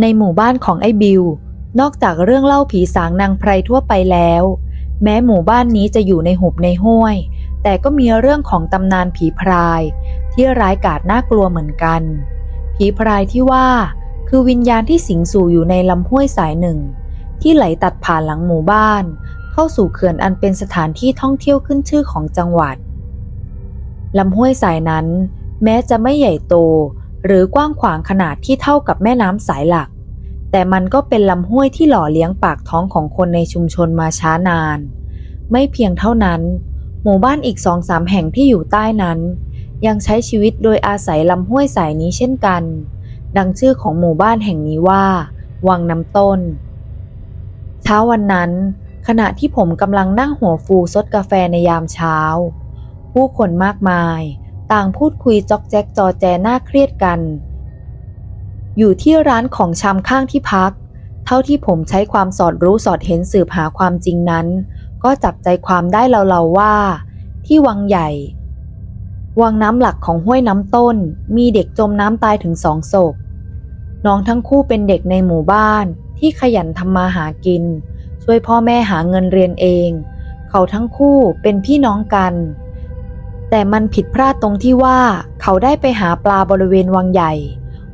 ในหมู่บ้านของไอ้บิวนอกจากเรื่องเล่าผีสางนางไพรทั่วไปแล้ว แม้หมู่บ้านนี้จะอยู่ในหุบในห้วย แต่ก็มีเรื่องของตำนานผีพราย ที่ร้ายกาจน่ากลัวเหมือนกัน ผีพรายที่ว่าคือวิญญาณที่สิงสู่อยู่ในลำห้วยสายหนึ่ง ที่ไหลตัดผ่านหลังหมู่บ้าน เข้าสู่เขื่อนอันเป็นสถานที่ท่องเที่ยวขึ้นชื่อของจังหวัดลำห้วยสายนั้น แม้จะไม่ใหญ่โต หรือกว้างขวางขนาดที่เท่ากับแม่น้ำสายหลัก แต่มันก็เป็นลำห้วยที่หล่อเลี้ยงปากท้องของคนในชุมชนมาช้านาน ไม่เพียงเท่านั้น หมู่บ้านอีกสองสามแห่งที่อยู่ใต้นั้น ยังใช้ชีวิตโดยอาศัยลำห้วยสายนี้เช่นกัน ดังชื่อของหมู่บ้านแห่งนี้ว่า วังน้ำต้น เช้าวันนั้น ขณะที่ผมกำลังนั่งหัวฟูซดกาแฟในยามเช้า ผู้คนมากมาย ต่างพูดคุยจอกแจ๊กจอแจน่าเครียดกัน อยู่ที่ร้านของชำข้างที่พัก เท่าที่ผมใช้ความสอดรู้สอดเห็นสืบหาความจริงนั้น ก็จับใจความได้เล่าๆว่า ที่วังใหญ่ วังน้ำหลักของห้วยน้ำต้น มีเด็กจมน้ำตายถึงสองศพ น้องทั้งคู่เป็นเด็กในหมู่บ้านที่ขยันทำมาหากิน ช่วยพ่อแม่หาเงินเรียนเอง เขาทั้งคู่เป็นพี่น้องกัน แต่มันผิดพลาดตรงที่ว่าเขาได้ไปหาปลาบริเวณวังใหญ่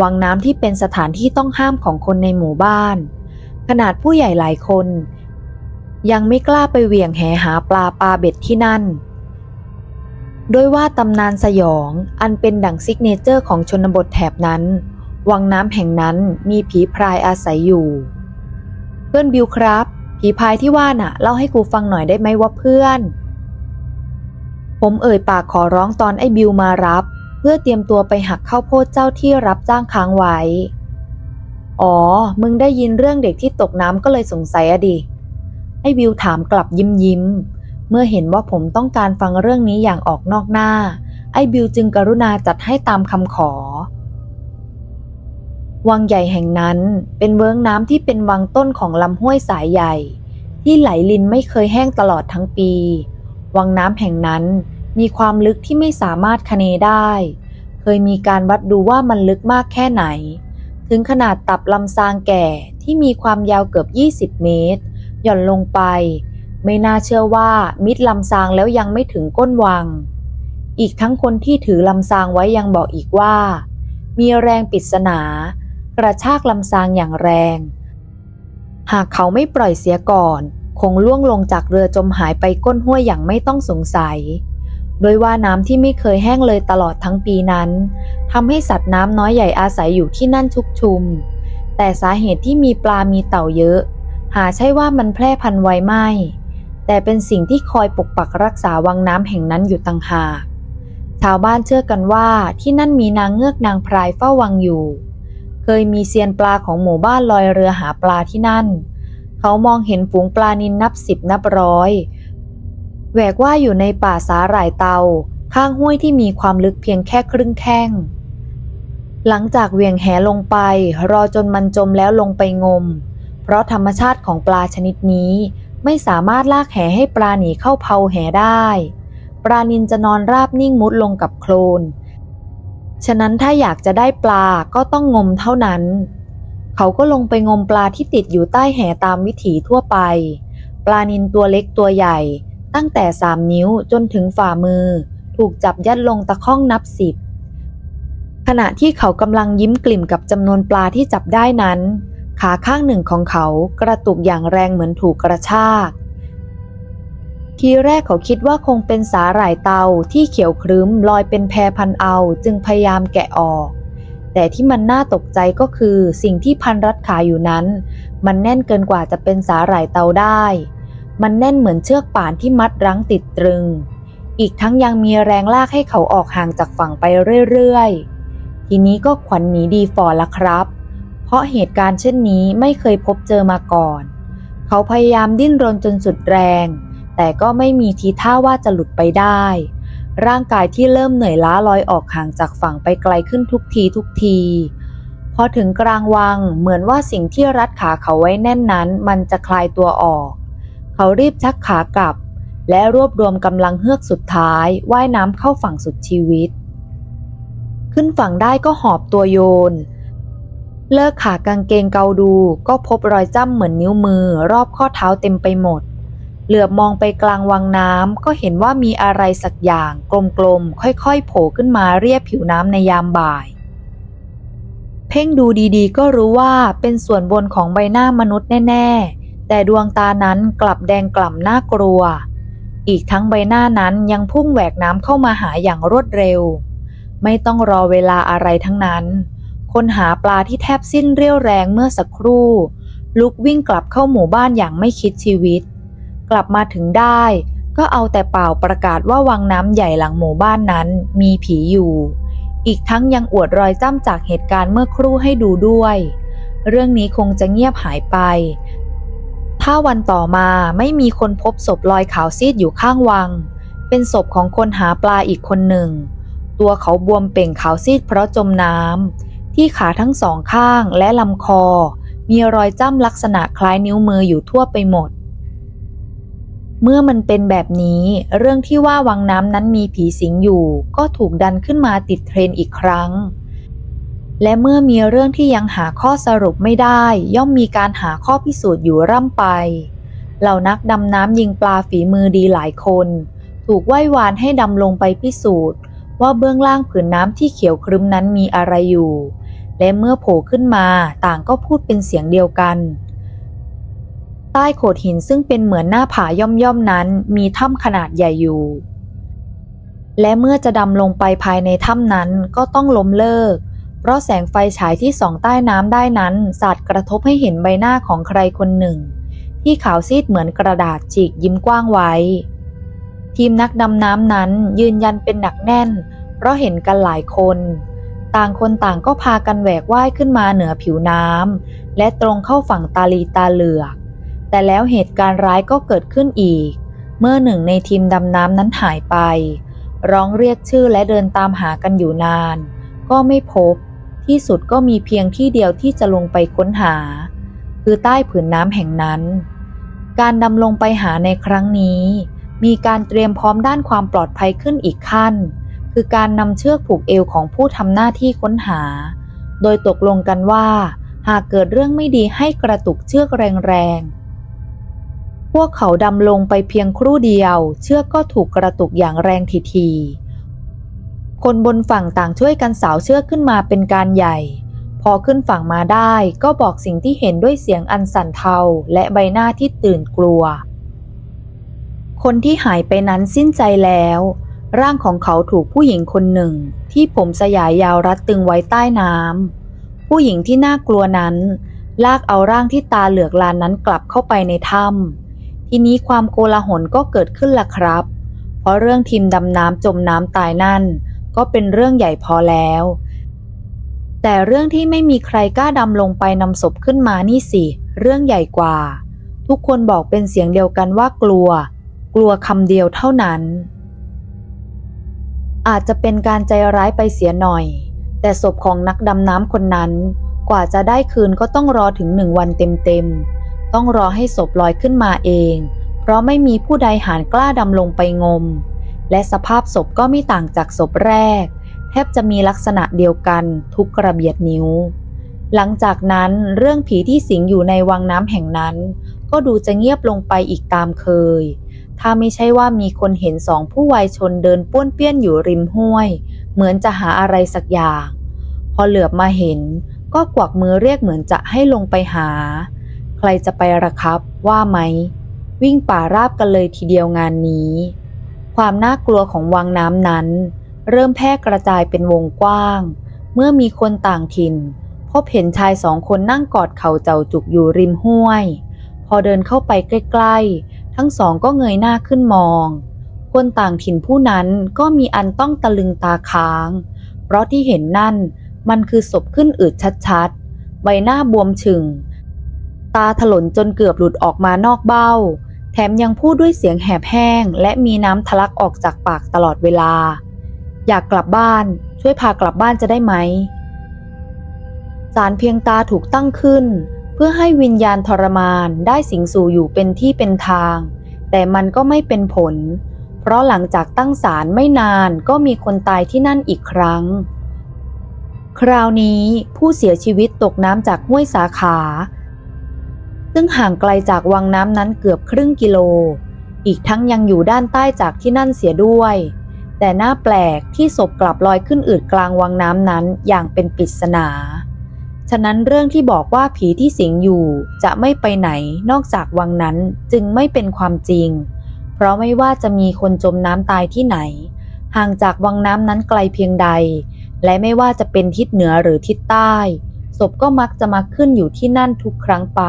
วังน้ำที่เป็นสถานที่ต้องห้ามของคนในหมู่บ้าน ขนาดผู้ใหญ่หลายคน ยังไม่กล้าไปเหวี่ยงแหหาปลาปลาเบ็ดที่นั่น โดยว่าตำนานสยองอันเป็นดั่งซิกเนเจอร์ของชนบทแถบนั้น วังน้ำแห่งนั้นมีผีพรายอาศัยอยู่ เพื่อนบิวครับ ผีพรายที่ว่าน่ะ เล่าให้กูฟังหน่อยได้ไหมว่าเพื่อน ผมเอ่ยปากขอร้องตอนไอ้บิวมารับ พื่อเตรียมตัวไปหักข้าวโพดเจ้าที่รับจ้างค้างไว้ อ๋อ มึงได้ยินเรื่องเด็กที่ตกน้ำก็เลยสงสัยอะดิ ไอ้บิวถามกลับยิ้มยิ้ม เมื่อเห็นว่าผมต้องการฟังเรื่องนี้อย่างออกนอกหน้า ไอ้บิวจึงกรุณาจัดให้ตามคำขอ วังใหญ่แห่งนั้นเป็นเวิ้งน้ำที่เป็นวังต้นของลำห้วยสายใหญ่ ที่ไหลลินไม่เคยแห้งตลอดทั้งปี วังน้ำแห่งนั้น มีความลึกที่ไม่สามารถคเนได้ เคยมีการวัดดูว่ามันลึกมากแค่ไหน ถึงขนาดตับลำซางแก่ที่มีความยาวเกือบ 20 เมตร หย่อนลงไป ไม่น่าเชื่อว่ามิดลำซางแล้วยังไม่ถึงก้นวัง อีกทั้งคนที่ถือลำซางไว้ยังบอกอีกว่า มีแรงปริศนากระชากลำซางอย่างแรง หากเขาไม่ปล่อยเสียก่อน คงล่วงลงจากเรือจมหายไปก้นห้วยอย่างไม่ต้องสงสัย โดยว่าน้ำที่ไม่เคยแห้งเลยตลอดทั้งปีนั้นทำให้สัตว์น้ำน้อยใหญ่อาศัยอยู่ที่นั่นชุกชุม แต่สาเหตุที่มีปลามีเต่าเยอะ หาใช่ว่ามันแพร่พันธุ์ไวไม่ แต่เป็นสิ่งที่คอยปกปักรักษาวังน้ำแห่งนั้นอยู่ต่างหากชาวบ้านเชื่อกันว่าที่นั่นมีนางเงือกนางพรายเฝ้าวังอยู่ เคยมีเซียนปลาของหมู่บ้านลอยเรือหาปลาที่นั่น เขามองเห็นฝูงปลานินนับสิบนับร้อย แหวกว่าอยู่ในป่าสาหร่ายเตา ข้างห้วยที่มีความลึกเพียงแค่ครึ่งแข้ง หลังจากเวียงแหลงไป รอจนมันจมแล้วลงไปงม เพราะธรรมชาติของปลาชนิดนี้ไม่สามารถลากแหให้ปลาหนีเข้าเผาแหได้ ปลานินจะนอนราบนิ่งมุดลงกับโคลน ฉะนั้นถ้าอยากจะได้ปลาก็ต้องงมเท่านั้น เขาก็ลงไปงมปลาที่ติดอยู่ใต้แหตามวิถีทั่วไป ปลานินตัวเล็กตัวใหญ่ ตั้งแต่สามนิ้วจนถึงฝ่ามือ ถูกจับยัดลงตะข้องนับสิบขณะที่เขากำลังยิ้มกลิ่มกับจำนวนปลาที่จับได้นั้น ขาข้างหนึ่งของเขากระตุกอย่างแรงเหมือนถูกกระชาก ทีแรกเขาคิดว่าคงเป็นสาหร่ายเตาที่เขียวครึ้มลอยเป็นแพรพันเอาจึงพยายามแกะออก แต่ที่มันน่าตกใจก็คือสิ่งที่พันรัดขาอยู่นั้น มันแน่นเกินกว่าจะเป็นสาหร่ายเตาได้ มันแน่นเหมือนเชือกป่านที่มัดรั้งติดตรึง อีกทั้งยังมีแรงลากให้เขาออกห่างจากฝั่งไปเรื่อยๆ ทีนี้ก็ขวัญหนีดีฟอร์ละครับ เพราะเหตุการณ์เช่นนี้ไม่เคยพบเจอมาก่อน เขาพยายามดิ้นรนจนสุดแรง แต่ก็ไม่มีทีท่าว่าจะหลุดไปได้ ร่างกายที่เริ่มเหนื่อยล้าลอยออกห่างจากฝั่งไปไกลขึ้นทุกทีทุกทีพอถึงกลางวังเหมือนว่าสิ่งที่รัดขาเขาไว้แน่นนั้น มันจะคลายตัวออก เขารีบชักขากลับ และรวบรวมกำลังเฮือกสุดท้ายว่ายน้ำเข้าฝั่งสุดชีวิต ขึ้นฝั่งได้ก็หอบตัวโยน เลิกขากางเกงเกาดูก็พบรอยจ้ำเหมือนนิ้วมือรอบข้อเท้าเต็มไปหมด เหลือบมองไปกลางวังน้ำก็เห็นว่ามีอะไรสักอย่างกลมๆค่อยๆ โผล่ขึ้นมาเรียบผิวน้ำในยามบ่ายเพ่งดูดีๆ ก็รู้ว่าเป็นส่วนบนของใบหน้ามนุษย์แน่ๆ แต่ดวงตานั้นกลับแดงกล่ำน่ากลัว อีกทั้งใบหน้านั้นยังพุ่งแหวกน้ำเข้ามาหาอย่างรวดเร็ว ไม่ต้องรอเวลาอะไรทั้งนั้น คนหาปลาที่แทบสิ้นเรี่ยวแรงเมื่อสักครู่ ลุกวิ่งกลับเข้าหมู่บ้านอย่างไม่คิดชีวิต กลับมาถึงได้ ก็เอาแต่เป่าประกาศว่าวังน้ำใหญ่หลังหมู่บ้านนั้นมีผีอยู่ อีกทั้งยังอวดรอยจ้ำจากเหตุการณ์เมื่อครู่ให้ดูด้วย เรื่องนี้คงจะเงียบหายไป ถ้าวันต่อมาไม่มีคนพบศพลอยขาวซีดอยู่ข้างวัง เป็นศพของคนหาปลาอีกคนหนึ่ง ตัวเขาบวมเป่งขาวซีดเพราะจมน้ำที่ขาทั้งสองข้างและลำคอ มีรอยจ้ำลักษณะคล้ายนิ้วมืออยู่ทั่วไปหมด เมื่อมันเป็นแบบนี้ เรื่องที่ว่าวังน้ำนั้นมีผีสิงอยู่ ก็ถูกดันขึ้นมาติดเทรนอีกครั้ง และเมื่อมีเรื่องที่ยังหาข้อสรุปไม่ได้ ย่อมมีการหาข้อพิสูจน์อยู่ร่ำไป เหล่านักดำน้ำยิงปลาฝีมือดีหลายคน ถูกไหว้วานให้ดำลงไปพิสูจน์ ว่าเบื้องล่างผืนน้ำที่เขียวครึ้มนั้นมีอะไรอยู่ และเมื่อโผล่ขึ้นมาต่างก็พูดเป็นเสียงเดียวกัน ใต้โขดหินซึ่งเป็นเหมือนหน้าผาย่อมๆนั้น มีถ้ำขนาดใหญ่อยู่ และเมื่อจะดำลงไปภายในถ้ำนั้นก็ต้องล้มเลิก เพราะแสงไฟฉายที่ส่องใต้น้ำได้นั้นสาดกระทบให้เห็นใบหน้าของใครคนหนึ่ง ที่ขาวซีดเหมือนกระดาษฉีกยิ้มกว้างไว้ ทีมนักดำน้ำนั้นยืนยันเป็นหนักแน่น เพราะเห็นกันหลายคน ต่างคนต่างก็พากันแหวกว่ายขึ้นมาเหนือผิวน้ำและตรงเข้าฝั่งตาลีตาเหลือก แต่แล้วเหตุการณ์ร้ายก็เกิดขึ้นอีก เมื่อหนึ่งในทีมดำน้ำนั้นหายไป ร้องเรียกชื่อและเดินตามหากันอยู่นาน ก็ไม่พบ ที่สุดก็มีเพียงที่เดียวที่จะลงไปค้นหา คือใต้ผืนน้ำแห่งนั้น การดำลงไปหาในครั้งนี้ มีการเตรียมพร้อมด้านความปลอดภัยขึ้นอีกขั้น คือการนำเชือกผูกเอวของผู้ทำหน้าที่ค้นหา โดยตกลงกันว่า หากเกิดเรื่องไม่ดีให้กระตุกเชือกแรงๆ พวกเขาดำลงไปเพียงครู่เดียว เชือกก็ถูกกระตุกอย่างแรงทีๆ คนบนฝั่งต่างช่วยกันสาวเชือกขึ้นมาเป็นการใหญ่ พอขึ้นฝั่งมาได้ก็บอกสิ่งที่เห็นด้วยเสียงอันสั่นเทาและใบหน้าที่ตื่นกลัว คนที่หายไปนั้นสิ้นใจแล้ว ร่างของเขาถูกผู้หญิงคนหนึ่ง ที่ผมสยายยาวรัดตึงไว้ใต้น้ำผู้หญิงที่น่ากลัวนั้น ลากเอาร่างที่ตาเหลือกลานนั้นกลับเข้าไปในถ้ำทีนี้ความโกลาหลก็เกิดขึ้นละครับ เพราะเรื่องทีมดำน้ำจมน้ำตายนั่น ก็เป็นเรื่องใหญ่พอแล้ว แต่เรื่องที่ไม่มีใครกล้าดำลงไปนำศพขึ้นมานี่สิ เรื่องใหญ่กว่า ทุกคนบอกเป็นเสียงเดียวกันว่ากลัว กลัวคำเดียวเท่านั้น อาจจะเป็นการใจร้ายไปเสียหน่อย แต่ศพของนักดำน้ำคนนั้น กว่าจะได้คืนก็ต้องรอถึงหนึ่งวันเต็มๆ ต้องรอให้ศพลอยขึ้นมาเอง เพราะไม่มีผู้ใดหารกล้าดำลงไปงม และสภาพศพก็ไม่ต่างจากศพแรก แทบจะมีลักษณะเดียวกันทุกกระเบียดนิ้ว หลังจากนั้นเรื่องผีที่สิงอยู่ในวังน้ำแห่งนั้น ก็ดูจะเงียบลงไปอีกตามเคย ถ้าไม่ใช่ว่ามีคนเห็นสองผู้วัยชนเดินป้วนเปี้ยนอยู่ริมห้วย เหมือนจะหาอะไรสักอย่าง พอเหลือบมาเห็นก็กวักมือเรียกเหมือนจะให้ลงไปหา ใครจะไประครับว่าไหม วิ่งป่าราบกันเลยทีเดียวงานนี้ ความน่ากลัวของวังน้ำนั้น เริ่มแพร่กระจายเป็นวงกว้าง เมื่อมีคนต่างถิ่น พบเห็นชายสองคนนั่งกอดเข่าเจ้าจุกอยู่ริมห้วย พอเดินเข้าไปใกล้ๆ ทั้งสองก็เงยหน้าขึ้นมอง คนต่างถิ่นผู้นั้นก็มีอันต้องตะลึงตาค้าง เพราะที่เห็นนั่นมันคือศพขึ้นอืดชัดๆ ใบหน้าบวมฉึ่งตาถลนจนเกือบหลุดออกมานอกเบ้า ถมยังพูดด้วยเสียงแหบแห้ง และมีน้ำทะลักออกจากปากตลอดเวลา อยากกลับบ้าน ช่วยพากลับบ้านจะได้ไหมสารเพียงตาถูกตั้งขึ้น เพื่อให้วิญญาณทรมานได้สิงสู่อยู่เป็นที่เป็นทาง แต่มันก็ไม่เป็นผล เพราะหลังจากตั้งศาลไม่นานก็มีคนตายที่นั่นอีกครั้ง คราวนี้ผู้เสียชีวิตตกน้ำจากห้วยสาขา ซึ่งห่างไกลจากวังน้ำนั้นเกือบครึ่งกิโล อีกทั้งยังอยู่ด้านใต้จากที่นั่นเสียด้วย แต่น่าแปลกที่ศพกลับลอยขึ้นอืดกลางวังน้ำนั้นอย่างเป็นปริศนา ฉะนั้นเรื่องที่บอกว่าผีที่สิงอยู่จะไม่ไปไหนนอกจากวังนั้นจึงไม่เป็นความจริง เพราะไม่ว่าจะมีคนจมน้ำตายที่ไหน ห่างจากวังน้ำนั้นไกลเพียงใด และไม่ว่าจะเป็นทิศเหนือหรือทิศใต้ศพก็มักจะมาขึ้นอยู่ที่นั่นทุกครั้งไป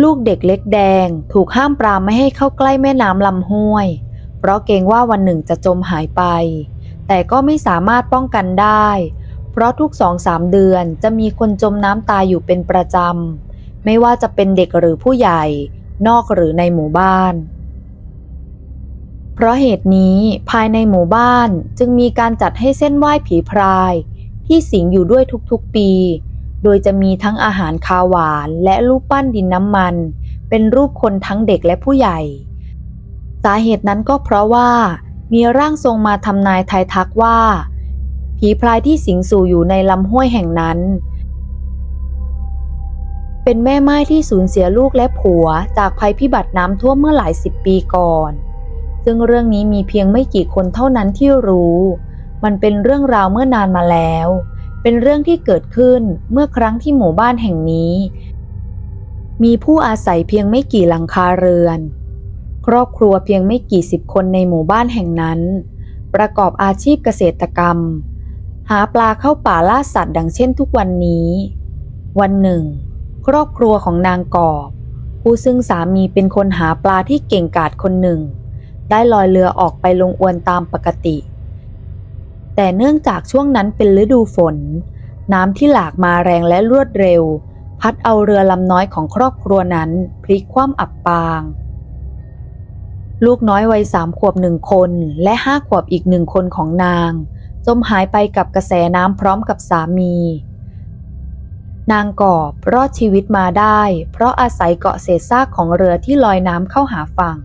ลูกเด็กเล็กแดง ถูกห้ามปรามไม่ให้เข้าใกล้แม่น้ำลำห้วย เพราะเกรงว่าวันหนึ่งจะจมหายไป แต่ก็ไม่สามารถป้องกันได้ เพราะทุกสองสามเดือนจะมีคนจมน้ำตายอยู่เป็นประจำ ไม่ว่าจะเป็นเด็กหรือผู้ใหญ่ นอกหรือในหมู่บ้าน เพราะเหตุนี้ภายในหมู่บ้านจึงมีการจัดให้เส้นไหว้ผีพราย ที่สิงอยู่ด้วยทุกๆปี โดยจะมีทั้งอาหารคาหวานและรูปปั้นดินน้ำมัน เป็นรูปคนทั้งเด็กและผู้ใหญ่ สาเหตุนั้นก็เพราะว่า มีร่างทรงมาทำนายทายทักว่า ผีพรายที่สิงสู่อยู่ในลำห้วยแห่งนั้น เป็นแม่ไม้ที่สูญเสียลูกและผัวจากภัยพิบัติน้ำท่วมเมื่อหลายสิบปีก่อน ซึ่งเรื่องนี้มีเพียงไม่กี่คนเท่านั้นที่รู้ มันเป็นเรื่องราวเมื่อนานมาแล้ว เป็นเรื่องที่เกิดขึ้นเมื่อครั้งที่หมู่บ้านแห่งนี้ มีผู้อาศัยเพียงไม่กี่หลังคาเรือน ครอบครัวเพียงไม่กี่สิบคนในหมู่บ้านแห่งนั้น ประกอบอาชีพเกษตรกรรม หาปลาเข้าป่าล่าสัตว์ดังเช่นทุกวันนี้ วันหนึ่ง ครอบครัวของนางกอบ ผู้ซึ่งสามีเป็นคนหาปลาที่เก่งกาจคนหนึ่ง ได้ลอยเรือออกไปลงอวนตามปกติ แต่เนื่องจากช่วงนั้นเป็นฤดูฝน น้ำที่หลากมาแรงและรวดเร็ว พัดเอาเรือลำน้อยของครอบครัวนั้น พลิกคว่ำอับปาง ลูกน้อยวัยสามขวบหนึ่งคนและห้าขวบอีกหนึ่งคนของนาง จมหายไปกับกระแสน้ำพร้อมกับสามี นางกอบรอดชีวิตมาได้ เพราะอาศัยเกาะเศษซากของเรือที่ลอยน้ำเข้าหาฝั่ง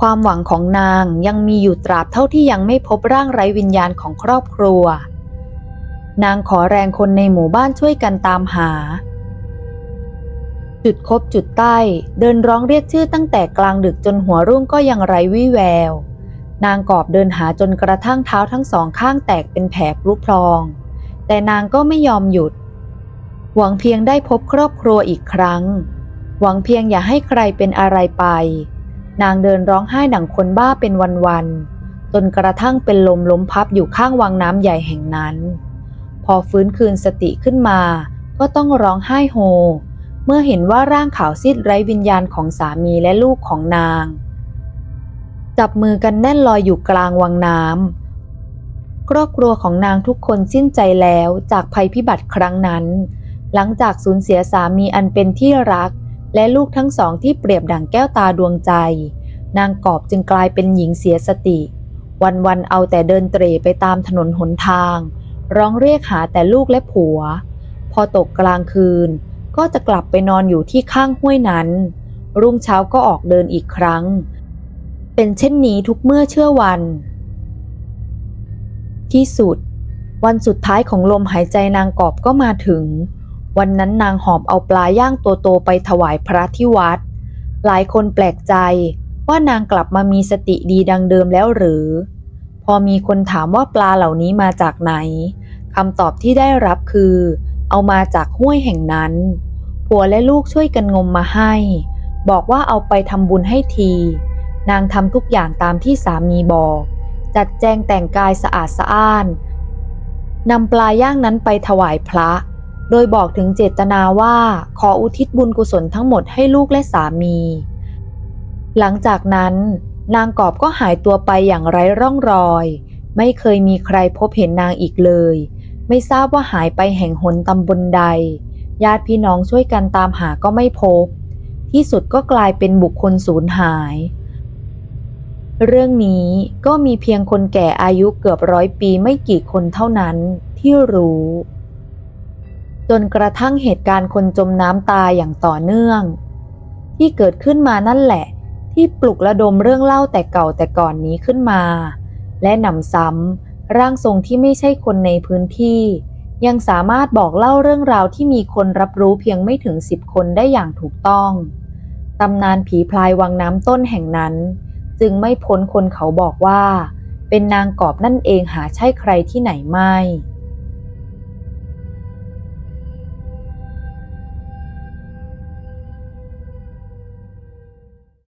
ความหวังของนางยังมีอยู่ตราบเท่าที่ยังไม่พบร่างไร้วิญญาณของครอบครัว นางขอแรงคนในหมู่บ้านช่วยกันตามหา จุดคบจุดใต้เดินร้องเรียกชื่อตั้งแต่กลางดึกจนหัวรุ่งก็ยังไร้วี่แวว นางกอบเดินหาจนกระทั่งเท้าทั้งสองข้างแตกเป็นแผลพลุพลอง แต่นางก็ไม่ยอมหยุด หวังเพียงได้พบครอบครัวอีกครั้ง หวังเพียงอย่าให้ใครเป็นอะไรไป นางเดินร้องไห้ดั่งคนบ้าเป็นวันๆ จนกระทั่งเป็นลมล้มพับอยู่ข้างวังน้ำใหญ่แห่งนั้น พอฟื้นคืนสติขึ้นมา ก็ต้องร้องไห้โฮ เมื่อเห็นว่าร่างขาวซีดไร้วิญญาณของสามีและลูกของนางจับมือกันแน่นลอยอยู่กลางวังน้ำครอบครัวของนางทุกคนสิ้นใจแล้วจากภัยพิบัติครั้งนั้น หลังจากสูญเสียสามีอันเป็นที่รัก และลูกทั้งสองที่เปรียบดั่งแก้วตาดวงใจ นางกอบจึงกลายเป็นหญิงเสียสติ วันๆเอาแต่เดินเตร่ไปตามถนนหนทาง ร้องเรียกหาแต่ลูกและผัว พอตกกลางคืน ก็จะกลับไปนอนอยู่ที่ข้างห้วยนั้น รุ่งเช้าก็ออกเดินอีกครั้ง เป็นเช่นนี้ทุกเมื่อเชื่อวัน ที่สุด วันสุดท้ายของลมหายใจนางกอบก็มาถึง วันนั้นนางหอบเอาปลาย่างตัวโตไปถวายพระที่วัด หลายคนแปลกใจว่านางกลับมามีสติดีดังเดิมแล้วหรือ พอมีคนถามว่าปลาเหล่านี้มาจากไหนคำตอบที่ได้รับคือ เอามาจากห้วยแห่งนั้น ผัวและลูกช่วยกันงมมาให้ บอกว่าเอาไปทำบุญให้ที นางทำทุกอย่างตามที่สามีบอก จัดแจงแต่งกายสะอาดสะอ้านนำปลาย่างนั้นไปถวายพระ โดยบอกถึงเจตนาว่าขออุทิศบุญกุศลทั้งหมดให้ลูกและสามี หลังจากนั้น นางกอบก็หายตัวไปอย่างไร้ร่องรอย ไม่เคยมีใครพบเห็นนางอีกเลย ไม่ทราบว่าหายไปแห่งหนตำบลใด ญาติพี่น้องช่วยกันตามหาก็ไม่พบ ที่สุดก็กลายเป็นบุคคลสูญหาย เรื่องนี้ก็มีเพียงคนแก่อายุเกือบร้อยปีไม่กี่คนเท่านั้นที่รู้ จนกระทั่งเหตุการณ์คนจมน้ำตายอย่างต่อเนื่อง ที่เกิดขึ้นมานั่นแหละ ที่ปลุกระดมเรื่องเล่าแต่เก่าแต่ก่อนนี้ขึ้นมา และหนำซ้ำร่างทรงที่ไม่ใช่คนในพื้นที่ ยังสามารถบอกเล่าเรื่องราวที่มีคนรับรู้เพียงไม่ถึงสิบคนได้อย่างถูกต้องตำนานผีพลายวังน้ำต้นแห่งนั้น จึงไม่พ้นคนเขาบอกว่า เป็นนางกอบนั่นเองหาใช่ใครที่ไหนไม่